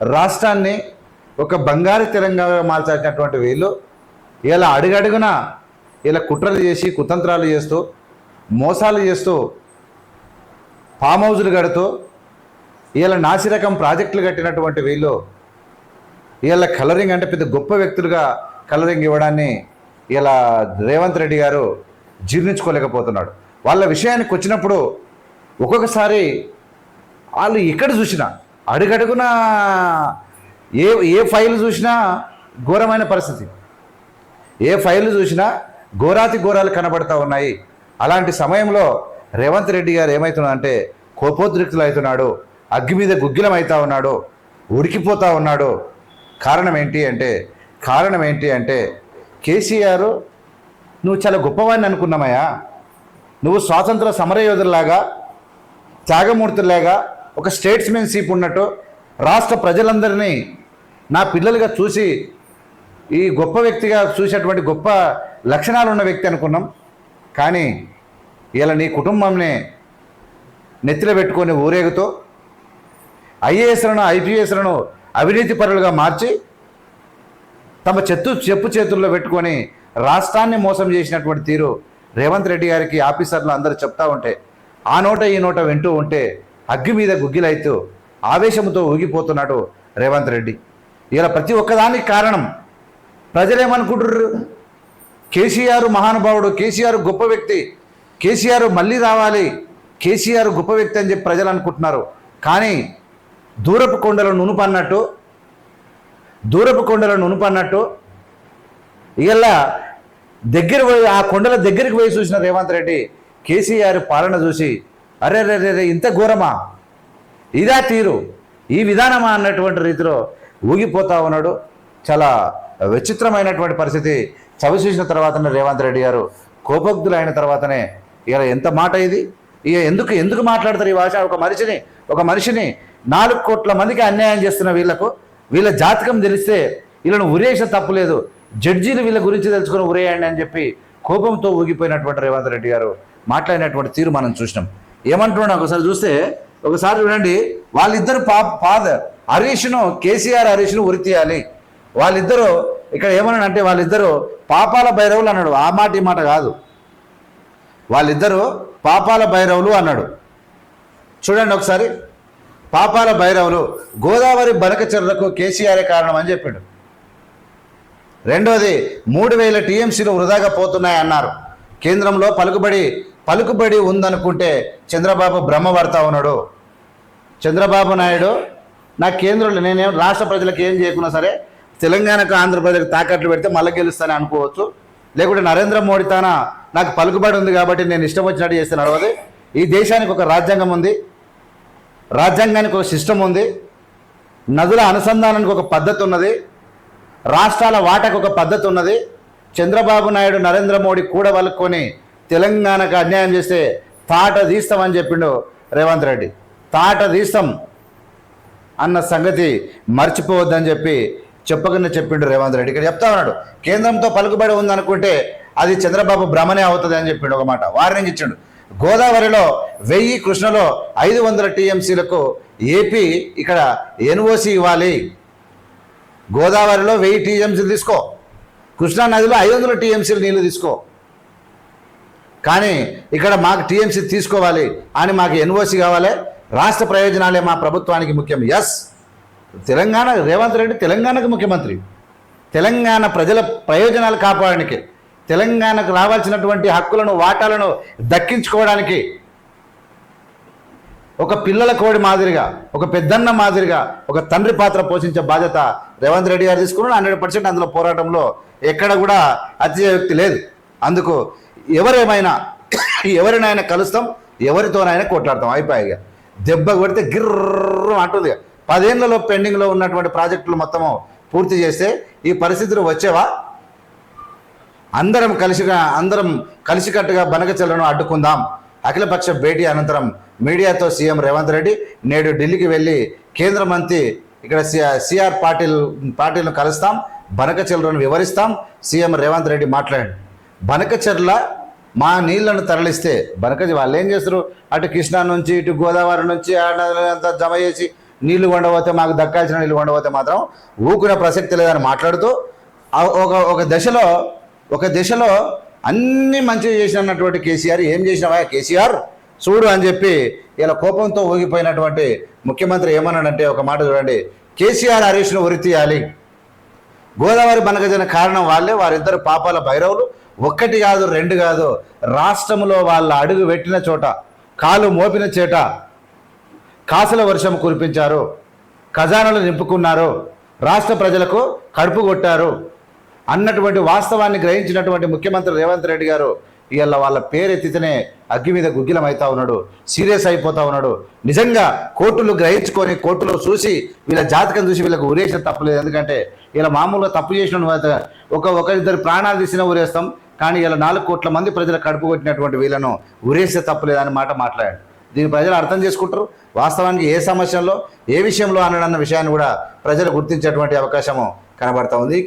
రాష్ట్రాన్ని ఒక బంగారు తెలంగాణగా మార్చాల్సినటువంటి వీళ్ళు ఇలా అడుగడుగున ఇలా కుట్రలు చేసి కుతంత్రాలు చేస్తూ మోసాలు చేస్తూ ఫామ్ హౌజులు కడుతూ ఇలా నాసిరకం ప్రాజెక్టులు కట్టినటువంటి వీళ్ళు ఇలా కలరింగ్ అంటే పెద్ద గొప్ప వ్యక్తులుగా కలరింగ్ ఇవ్వడాన్ని ఇలా రేవంత్ రెడ్డి గారు జీర్ణించుకోలేకపోతున్నాడు. వాళ్ళ విషయానికి వచ్చినప్పుడు ఒక్కొక్కసారి వాళ్ళు ఎక్కడ చూసినా అడుగడుగున ఏ ఏ ఫైల్ చూసినా ఘోరమైన పరిస్థితి. ఏ ఫైల్ చూసినా ఘోరాతి ఘోరాలు కనబడతా ఉన్నాయి. అలాంటి సమయంలో రేవంత్ రెడ్డి గారు ఏమవుతున్నాడంటే కోపోద్రిక్తులు అవుతున్నాడు అగ్గి మీద గుగ్గిలం అవుతా ఉన్నాడు ఉడికిపోతా ఉన్నాడు. కారణం ఏంటి అంటే కారణం ఏంటి అంటే కేసీఆర్ నువ్వు చాలా గొప్పవాడిని అనుకున్నామయ్యా నువ్వు స్వాతంత్ర సమరయోధుల్లాగా త్యాగమూర్తులాగా ఒక స్టేట్స్మెన్షిప్ ఉన్నట్టు రాష్ట్ర ప్రజలందరినీ నా పిల్లలుగా చూసి ఈ గొప్ప వ్యక్తిగా చూసేటువంటి గొప్ప లక్షణాలు ఉన్న వ్యక్తి అనుకున్నాం. కానీ ఇలా నీ కుటుంబంని నెత్తిలో పెట్టుకొని ఊరేగుతూ ఐఏఎస్లను ఐపీఎస్లను అవినీతి పరులుగా మార్చి తమ చెత్తు చెప్పు చేతుల్లో పెట్టుకొని రాష్ట్రాన్ని మోసం చేసినటువంటి తీరు రేవంత్ రెడ్డి గారికి ఆఫీసర్లు అందరూ చెప్తా ఉంటే ఆ నోట ఈ నోట వింటూ ఉంటే అగ్గి మీద గుగ్గిలైతూ ఆవేశంతో ఊగిపోతున్నాడు రేవంత్ రెడ్డి. ఇలా ప్రతి ఒక్కదానికి కారణం ప్రజలేమనుకుంటుర్రు? కేసీఆర్ మహానుభావుడు కేసీఆర్ గొప్ప వ్యక్తి కేసీఆర్ మళ్ళీ రావాలి కేసీఆర్ గొప్ప వ్యక్తి అని చెప్పి ప్రజలు అనుకుంటున్నారు. కానీ దూరపు కొండల నునుపన్నట్టు దూరపు కొండల నునుపన్నట్టు ఇలా దగ్గర ఆ కొండల దగ్గరికి పోయి చూసిన రేవంత్ రెడ్డి కేసీఆర్ పాలన చూసి అరే రే రే రే, ఇంత ఘోరమా? ఇదా తీరు. ఈ విధానమా అన్నటువంటి రీతిలో ఊగిపోతా ఉన్నాడు. చాలా విచిత్రమైనటువంటి పరిస్థితి. చవి చూసిన తర్వాతనే రేవంత్ రెడ్డి గారు కోపగ్ధులు అయిన తర్వాతనే ఇలా ఎంత మాట ఇది? ఇక ఎందుకు ఎందుకు మాట్లాడతారు ఈ భాష? ఒక మనిషిని ఒక మనిషిని నాలుగు కోట్ల మందికి అన్యాయం చేస్తున్న వీళ్ళకు వీళ్ళ జాతకం తెలిస్తే వీళ్ళను ఉరేస తప్పులేదు జడ్జీలు వీళ్ళ గురించి తెలుసుకుని ఉరేయండి అని చెప్పి కోపంతో ఊగిపోయినటువంటి రేవంత్ రెడ్డి గారు మాట్లాడినటువంటి తీరు మనం చూసినాం. ఏమంటున్నాడు ఒకసారి చూస్తే ఒకసారి చూడండి వాళ్ళిద్దరు పా ఫాదర్ హరీష్ను కేసీఆర్ హరీష్ను ఉరి తీయాలి. వాళ్ళిద్దరూ ఇక్కడ ఏమన్నాడు అంటే వాళ్ళిద్దరూ పాపాల భైరవులు అన్నాడు. ఆ మాట ఈ మాట కాదు. వాళ్ళిద్దరూ పాపాల భైరవులు అన్నాడు. చూడండి ఒకసారి. పాపాల భైరవులు గోదావరి బనక చెర్లకు కేసీఆరే కారణం అని చెప్పాడు. రెండోది మూడు వేల టీఎంసీలు వృధాగా పోతున్నాయన్నారు. కేంద్రంలో పలుకుబడి పలుకుబడి ఉందనుకుంటే చంద్రబాబు భ్రమపడతా ఉన్నాడు. చంద్రబాబు నాయుడు నా కేంద్రంలో నేనేం రాష్ట్ర ప్రజలకు ఏం చేయకున్నా సరే తెలంగాణకు ఆంధ్రప్రదేశ్కి తాకట్లు పెడితే మళ్ళీ గెలుస్తానని అనుకోవచ్చు. లేకుంటే నరేంద్ర మోడీ తాన నాకు పలుకుబడి ఉంది కాబట్టి నేను ఇష్టం వచ్చినట్టు చేస్తే నడవదు. ఈ దేశానికి ఒక రాజ్యాంగం ఉంది. రాజ్యాంగానికి ఒక సిస్టమ్ ఉంది. నదుల అనుసంధానానికి ఒక పద్ధతి ఉన్నది. రాష్ట్రాల వాటకు ఒక పద్ధతి ఉన్నది. చంద్రబాబు నాయుడు నరేంద్ర మోడీ కూడా వలుక్కొని తెలంగాణకు అన్యాయం చేస్తే తాట తీస్తామని చెప్పిండు రేవంత్ రెడ్డి. తాట తీస్తాం అన్న సంగతి మర్చిపోవద్దని చెప్పి చెప్పకుండా చెప్పిండు రేవంత్ రెడ్డి. ఇక్కడ చెప్తా ఉన్నాడు కేంద్రంతో పలుకుబడి ఉందనుకుంటే అది చంద్రబాబు భ్రమనే అవుతుంది అని చెప్పిండు ఒక మాట. వార్నింగ్ ఇచ్చిండు. గోదావరిలో వెయ్యి కృష్ణలో ఐదు వందల టీఎంసీలకు ఏపీ ఇక్కడ ఎన్ఓసి ఇవ్వాలి. గోదావరిలో వెయ్యి టీఎంసీలు తీసుకో. కృష్ణా నదిలో ఐదు వందల టీఎంసీలు నీళ్ళు తీసుకో. కానీ ఇక్కడ మాకు టీఎంసీ తీసుకోవాలి అని మాకు ఎన్ఓసి కావాలి. రాష్ట్ర ప్రయోజనాలే మా ప్రభుత్వానికి ముఖ్యం. ఎస్ తెలంగాణ రేవంత్ రెడ్డి తెలంగాణకు ముఖ్యమంత్రి. తెలంగాణ ప్రజల ప్రయోజనాలు కాపాడడానికి తెలంగాణకు రావాల్సినటువంటి హక్కులను వాటాలను దక్కించుకోవడానికి ఒక పిల్లల కోడి మాదిరిగా ఒక పెద్దన్న మాదిరిగా ఒక తండ్రి పాత్ర పోషించే బాధ్యత రేవంత్ రెడ్డి గారు తీసుకున్నాడు హండ్రెడ్ పర్సెంట్ అందులో పోరాటంలో ఎక్కడ కూడా అతిశయోక్తి లేదు. అందుకు ఎవరేమైనా ఎవరినైనా కలుస్తాం ఎవరితోనైనా కొట్లాడతాం. అయిపోయాయి దెబ్బ కొడితే గిర్ర అంటుంది పదేళ్ళలో పెండింగ్లో ఉన్నటువంటి ప్రాజెక్టులు మొత్తము పూర్తి చేస్తే ఈ పరిస్థితులు వచ్చేవా? అందరం కలిసిగా అందరం కలిసికట్టుగా బనకచెల్లను అడ్డుకుందాం. అఖిలపక్ష భేటీ అనంతరం మీడియాతో సీఎం రేవంత్ రెడ్డి నేడు ఢిల్లీకి వెళ్ళి కేంద్ర మంత్రి ఇక్కడ సిఆర్ పాటిల్ పాటిల్ను కలుస్తాం బనకచెర్లను వివరిస్తాం. సీఎం రేవంత్ రెడ్డి మాట్లాడండి. బనకచెర్ల మా నీళ్ళను తరలిస్తే బనక వాళ్ళు ఏం చేస్తారు? అటు కృష్ణా నుంచి ఇటు గోదావరి నుంచి అంతా జమ చేసి నీళ్ళు కొండపోతే మాకు దక్కాల్సిన నీళ్ళు కొండపోతే మాత్రం ఊకునే ప్రసక్తి లేదని మాట్లాడుతూ ఒక ఒక దశలో ఒక దశలో అన్ని మంచిగా చేసినటువంటి కేసీఆర్ ఏం చేసినావా? కేసీఆర్ చూడు అని చెప్పి ఇలా కోపంతో ఊగిపోయినటువంటి ముఖ్యమంత్రి ఏమన్నాడంటే ఒక మాట చూడండి కేసీఆర్ హరీష్ను ఉరి తీయాలి. గోదావరి బనగజన కారణం వాళ్ళే వారిద్దరు పాపాల భైరవులు. ఒక్కటి కాదు రెండు కాదు రాష్ట్రంలో వాళ్ళ అడుగు పెట్టిన చోట కాలు మోపిన చేట కాసుల వర్షం కురిపించారు ఖజానాలు నింపుకున్నారు రాష్ట్ర ప్రజలకు కడుపు కొట్టారు అన్నటువంటి వాస్తవాన్ని గ్రహించినటువంటి ముఖ్యమంత్రి రేవంత్ రెడ్డి గారు ఇవాళ వాళ్ళ పేరెత్తితేనే అగ్గి మీద గుగ్గిలం అవుతా ఉన్నాడు సీరియస్ అయిపోతా ఉన్నాడు. నిజంగా కోర్టులు గ్రహించుకొని కోర్టులో చూసి వీళ్ళ జాతకం చూసి వీళ్ళకి ఉరేసిన తప్పలేదు ఎందుకంటే ఇలా మామూలుగా తప్పు చేసిన ఒక ఒకరిద్దరు ప్రాణాలు తీసినా ఉరేస్తాం కానీ ఇలా నాలుగు కోట్ల మంది ప్రజలు కడుపు కొట్టినటువంటి వీళ్ళను ఉరేస్తే తప్పలేదన్న మాట మాట్లాడాడు. దీన్ని ప్రజలు అర్థం చేసుకుంటారు. వాస్తవానికి ఏ సమస్యల్లో ఏ విషయంలో అనడన్న విషయాన్ని కూడా ప్రజలు గుర్తించేటువంటి అవకాశము కనబడతా ఉంది.